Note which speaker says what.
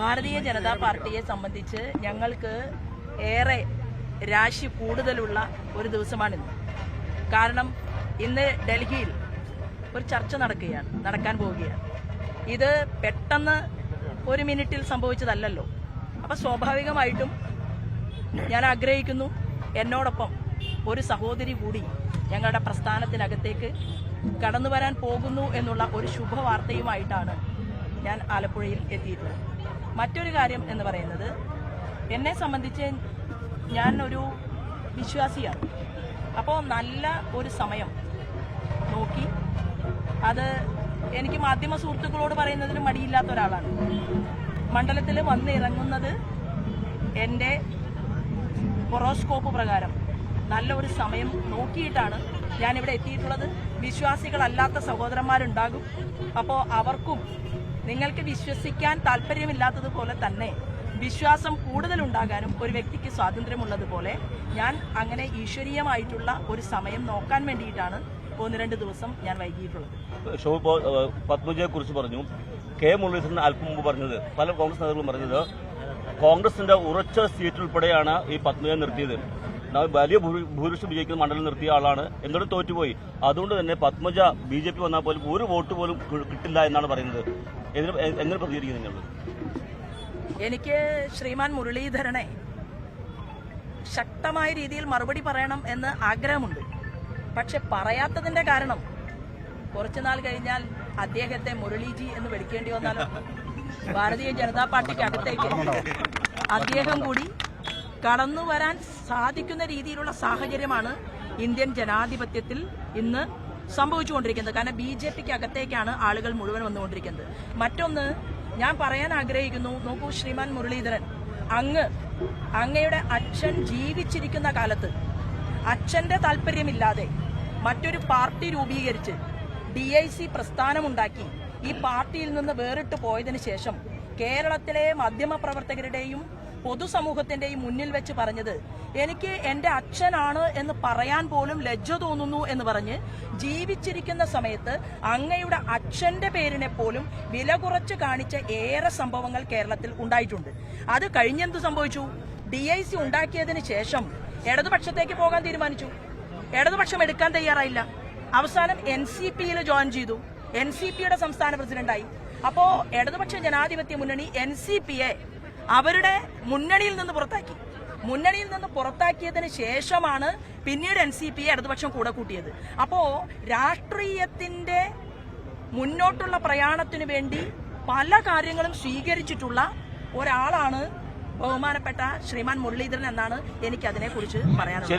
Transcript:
Speaker 1: ഭാരതീയ ജനതാ പാർട്ടിയെ സംബന്ധിച്ച് ഞങ്ങൾക്ക് ഏറെ രാശി കൂടുതലുള്ള ഒരു ദിവസമാണിന്ന് കാരണം ഇന്ന് ഡൽഹിയിൽ ഒരു ചർച്ച നടക്കുകയാണ് നടക്കാൻ പോവുകയാണ്. ഇത് പെട്ടെന്ന് ഒരു മിനിറ്റിൽ സംഭവിച്ചതല്ലല്ലോ. അപ്പം സ്വാഭാവികമായിട്ടും ഞാൻ ആഗ്രഹിക്കുന്നു എന്നോടൊപ്പം ഒരു സഹോദരി കൂടി ഞങ്ങളുടെ പ്രസ്ഥാനത്തിനകത്തേക്ക് കടന്നു വരാൻ പോകുന്നു എന്നുള്ള ഒരു ശുഭവാർത്തയുമായിട്ടാണ് ഞാൻ ആലപ്പുഴയിൽ എത്തിയിട്ടുള്ളത്. മറ്റൊരു കാര്യം എന്ന് പറയുന്നത് എന്നെ സംബന്ധിച്ച് ഞാൻ ഒരു വിശ്വാസിയാണ്. അപ്പോൾ നല്ല ഒരു സമയം നോക്കി അത് എനിക്ക് മാധ്യമ സുഹൃത്തുക്കളോട് പറയുന്നതിന് മടിയില്ലാത്ത ഒരാളാണ്. മണ്ഡലത്തിൽ വന്നിറങ്ങുന്നത് എന്റെ ഹൊറോസ്കോപ്പ് പ്രകാരം. നല്ലൊരു സമയം നോക്കിയിട്ടാണ് ഞാനിവിടെ എത്തിയിട്ടുള്ളത്. വിശ്വാസികളല്ലാത്ത സഹോദരന്മാരുണ്ടാകും. അപ്പോൾ അവർക്കും നിങ്ങൾക്ക് വിശ്വസിക്കാൻ താല്പര്യമില്ലാത്തതുപോലെ തന്നെ വിശ്വാസം കൂടുതലുണ്ടാകാനും ഒരു വ്യക്തിക്ക് സ്വാതന്ത്ര്യമുള്ളതുപോലെ ഞാൻ അങ്ങനെ ഈശ്വരീയമായിട്ടുള്ള ഒരു സമയം നോക്കാൻ വേണ്ടിയിട്ടാണ് ഒന്ന് രണ്ട് ദിവസം ഞാൻ വൈകിയിട്ടുള്ളത്.
Speaker 2: ഷോ പത്മജയെ കുറിച്ച് പറഞ്ഞു. കെ മുരളീധരൻ അല്പം മുമ്പ് പറഞ്ഞത് പല കോൺഗ്രസ് നേതാക്കളും പറഞ്ഞത് കോൺഗ്രസിന്റെ ഉറച്ച സീറ്റ് ഉൾപ്പെടെയാണ് ഈ പത്മജയെ നിർത്തിയത്. വലിയ ഭൂരി- ഭൂരിപക്ഷം വിജയിക്കുന്ന മണ്ഡലം നിർത്തിയ ആളാണ്. എന്നിട്ട് തോറ്റുപോയി? അതുകൊണ്ട് തന്നെ പത്മജ ബി ജെ പി വന്നാൽ പോലും ഒരു വോട്ട് പോലും കിട്ടില്ല എന്നാണ് പറയുന്നത്. എങ്ങനെ പ്രതികരിക്കുന്നു നിങ്ങൾ?
Speaker 1: എനിക്ക് ശ്രീമാൻ മുരളീധരനെ ശക്തമായ രീതിയിൽ മറുപടി പറയണം എന്ന് ആഗ്രഹമുണ്ട്. പക്ഷെ പറയാത്തതിന്റെ കാരണം കുറച്ചുനാൾ കഴിഞ്ഞാൽ അദ്ദേഹത്തെ മുരളീജി എന്ന് വിളിക്കേണ്ടി വന്നാലോ? ഭാരതീയ ജനതാ പാർട്ടിക്ക് അകത്തേക്ക് അദ്ദേഹം കൂടി കടന്നു വരാൻ സാധിക്കുന്ന രീതിയിലുള്ള സാഹചര്യമാണ് ഇന്ത്യൻ ജനാധിപത്യത്തിൽ ഇന്ന് സംഭവിച്ചുകൊണ്ടിരിക്കുന്നത്. കാരണം ബി ജെ പിക്ക് അകത്തേക്കാണ് ആളുകൾ മുഴുവൻ വന്നുകൊണ്ടിരിക്കുന്നത്. മറ്റൊന്ന് ഞാൻ പറയാൻ ആഗ്രഹിക്കുന്നു. നോക്കൂ ശ്രീമാൻ മുരളീധരൻ. അങ്ങ് അങ്ങയുടെ അച്ഛൻ ജീവിച്ചിരിക്കുന്ന കാലത്ത് അച്ഛന്റെ താല്പര്യമില്ലാതെ മറ്റൊരു പാർട്ടി രൂപീകരിച്ച് ഡി ഐ സി പ്രസ്ഥാനമുണ്ടാക്കി ഈ പാർട്ടിയിൽ നിന്ന് വേറിട്ട് പോയതിനു ശേഷം കേരളത്തിലെ മാധ്യമപ്രവർത്തകരുടെയും പൊതുസമൂഹത്തിന്റെയും മുന്നിൽ വെച്ച് പറഞ്ഞത് എനിക്ക് എന്റെ അച്ഛനാണ് എന്ന് പറയാൻ പോലും ലജ്ജ തോന്നുന്നു എന്ന് പറഞ്ഞ് ജീവിച്ചിരിക്കുന്ന സമയത്ത് അങ്ങയുടെ അച്ഛന്റെ പേരിനെ പോലും വില കുറച്ച് കാണിച്ച ഏറെ സംഭവങ്ങൾ കേരളത്തിൽ ഉണ്ടായിട്ടുണ്ട്. അത് കഴിഞ്ഞെന്ത് സംഭവിച്ചു? ഡി ഐ സി ഉണ്ടാക്കിയതിന് ശേഷം ഇടതുപക്ഷത്തേക്ക് പോകാൻ തീരുമാനിച്ചു. ഇടതുപക്ഷം എടുക്കാൻ തയ്യാറായില്ല. അവസാനം എൻ സി പിയിൽ ജോയിൻ ചെയ്തു. എൻ സി പിയുടെ സംസ്ഥാന പ്രസിഡന്റായി. അപ്പോ ഇടതുപക്ഷ ജനാധിപത്യ മുന്നണി എൻ സി പിയെ അവരുടെ മുന്നണിയിൽ നിന്ന് പുറത്താക്കി. മുന്നണിയിൽ നിന്ന് പുറത്താക്കിയതിന് ശേഷമാണ് പിന്നീട് എൻ സി പി ഇടതുപക്ഷം കൂടെ കൂട്ടിയത്. അപ്പോ രാഷ്ട്രീയത്തിന്റെ മുന്നോട്ടുള്ള പ്രയാണത്തിനു വേണ്ടി പല കാര്യങ്ങളും സ്വീകരിച്ചിട്ടുള്ള ഒരാളാണ് ബഹുമാനപ്പെട്ട ശ്രീമാൻ മുരളീധരൻ എന്നാണ് എനിക്ക് അതിനെക്കുറിച്ച് പറയാനുള്ളത്